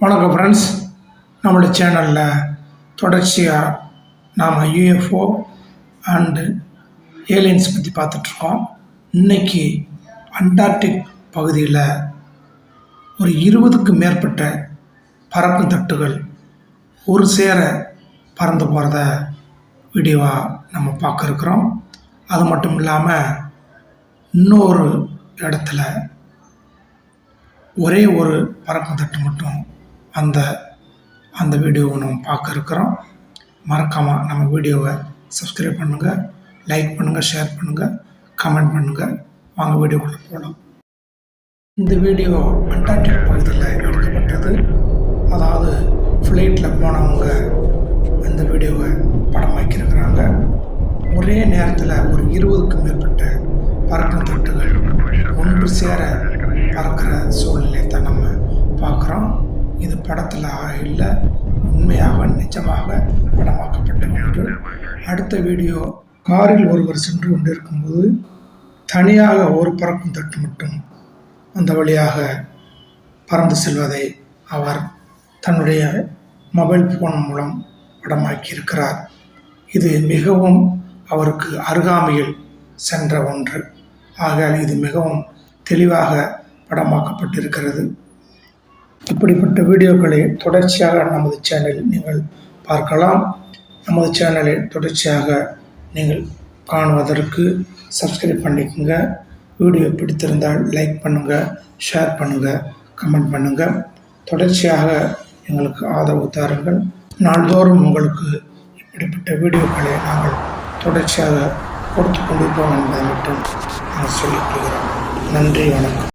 வணக்கம் ஃப்ரெண்ட்ஸ் நம்மளுடைய சேனலில் தொடர்ச்சியாக நாம் யூஎஃப்ஓ அண்டு ஏலியன்ஸ் பற்றி பார்த்துட்ருக்கோம். இன்னைக்கு அண்டார்டிக் பகுதியில் ஒரு இருபதுக்கு மேற்பட்ட பறக்கும் தட்டுகள் ஒரு சேர பறந்து போகிறத வீடியோவாக நம்ம பார்க்க இருக்கிறோம் அது மட்டும் இல்லாமல் இன்னொரு இடத்துல ஒரே ஒரு பறக்கும் தட்டு மட்டும் அந்த அந்த வீடியோவை நம்ம பார்க்க இருக்கிறோம். மறக்காமல் நம்ம வீடியோவை சப்ஸ்கிரைப் பண்ணுங்கள் லைக் பண்ணுங்கள் ஷேர் பண்ணுங்கள் கமெண்ட் பண்ணுங்கள் வாங்க வீடியோக்குள்ளே போகலாம் இந்த வீடியோ அண்டார்டிக் பகுதியில் எடுக்கப்பட்டது. அதாவது ஃப்ளைட்டில் போனவங்க இந்த வீடியோவை படமாக்கியிருக்கிறாங்க ஒரே நேரத்தில் ஒரு இருபதுக்கும் மேற்பட்ட பறக்கும் தட்டுகள் ஒன்று சேர பறக்கிற சூழ்நிலை தான் நம்ம படத்தில் இல்லை உண்மையாக நிஜமாக படமாக்கப்பட்ட ஒன்று அடுத்த வீடியோ காரில் ஒருவர் சென்று கொண்டிருக்கும்போது தனியாக ஒரு பறக்கும் தட்டு மட்டும் அந்த வழியாக பறந்து செல்வதை அவர் தன்னுடைய மொபைல் ஃபோன் மூலம் படமாக்கியிருக்கிறார். இது மிகவும் அவருக்கு அருகாமையில் சென்ற ஒன்று. ஆகையால் இது மிகவும் தெளிவாக படமாக்கப்பட்டிருக்கிறது. இப்படிப்பட்ட வீடியோக்களை தொடர்ச்சியாக நமது சேனலில் நீங்கள் பார்க்கலாம். நமது சேனலை தொடர்ச்சியாக நீங்கள் காணுவதற்கு சப்ஸ்கிரைப் பண்ணிக்கோங்க. வீடியோ பிடித்திருந்தால் லைக் பண்ணுங்கள் ஷேர் பண்ணுங்கள் கமெண்ட் பண்ணுங்கள் தொடர்ச்சியாக எங்களுக்கு ஆதரவு தாருங்கள். நாள்தோறும் உங்களுக்கு இப்படிப்பட்ட வீடியோக்களை நாங்கள் தொடர்ச்சியாக கொடுத்து கொண்டிருப்போம் என்பதை மட்டும் நான் சொல்லிக் கொள்கிறோம் நன்றி வணக்கம்.